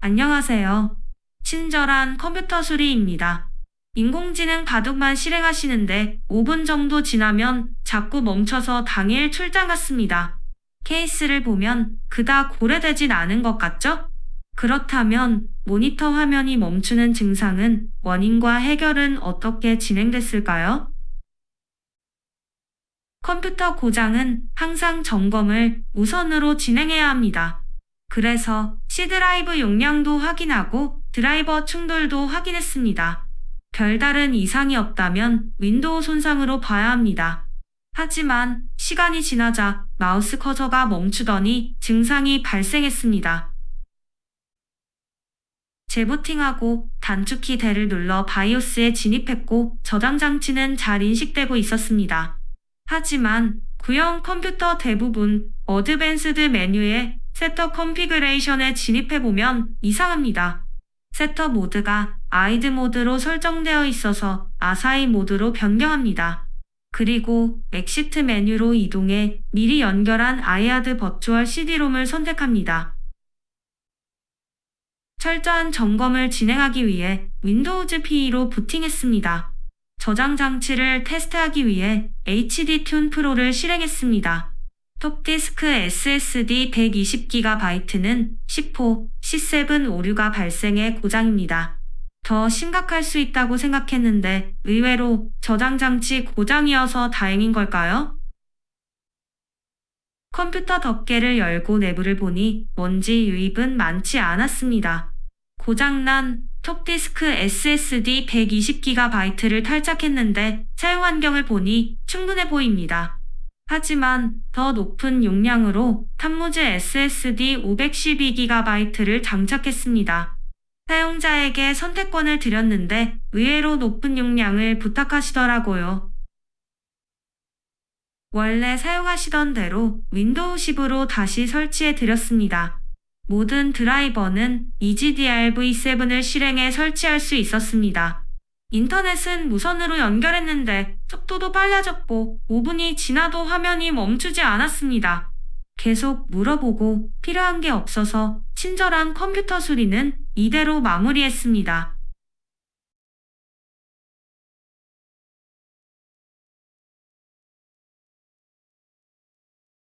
안녕하세요. 친절한 컴퓨터 수리입니다. 인공지능 바둑만 실행하시는데 5분 정도 지나면 자꾸 멈춰서 당일 출장 같습니다. 케이스를 보면 그닥 오래되진 않은 것 같죠? 그렇다면 모니터 화면이 멈추는 증상은 원인과 해결은 어떻게 진행됐을까요? 컴퓨터 고장은 항상 점검을 우선으로 진행해야 합니다. 그래서 C 드라이브 용량도 확인하고 드라이버 충돌도 확인했습니다. 별다른 이상이 없다면 윈도우 손상으로 봐야 합니다. 하지만 시간이 지나자 마우스 커서가 멈추더니 증상이 발생했습니다. 재부팅하고 단축키 대를 눌러 바이오스에 진입했고 저장 장치는 잘 인식되고 있었습니다. 하지만 구형 컴퓨터 대부분 어드밴스드 메뉴에 셋업 컨피그레이션에 진입해보면 이상합니다. 셋업 모드가 아이드 모드로 설정되어 있어서 아사이 모드로 변경합니다. 그리고 엑시트 메뉴로 이동해 미리 연결한 아이아드 버추얼 CD롬을 선택합니다. 철저한 점검을 진행하기 위해 윈도우즈 PE로 부팅했습니다. 저장 장치를 테스트하기 위해 HD 튠 프로를 실행했습니다. 톱디스크 SSD 120GB는 10호 C7 오류가 발생해 고장입니다. 더 심각할 수 있다고 생각했는데 의외로 저장 장치 고장이어서 다행인 걸까요? 컴퓨터 덮개를 열고 내부를 보니 먼지 유입은 많지 않았습니다. 고장난 톱디스크 SSD 120GB를 탈착했는데 사용 환경을 보니 충분해 보입니다. 하지만 더 높은 용량으로 탐무즈 SSD 512GB를 장착했습니다. 사용자에게 선택권을 드렸는데 의외로 높은 용량을 부탁하시더라고요. 원래 사용하시던 대로 윈도우 10으로 다시 설치해 드렸습니다. 모든 드라이버는 E EGDR-v7을 실행해 설치할 수 있었습니다. 인터넷은 무선으로 연결했는데 속도도 빨라졌고 5분이 지나도 화면이 멈추지 않았습니다. 계속 물어보고 필요한 게 없어서 친절한 컴퓨터 수리는 이대로 마무리했습니다.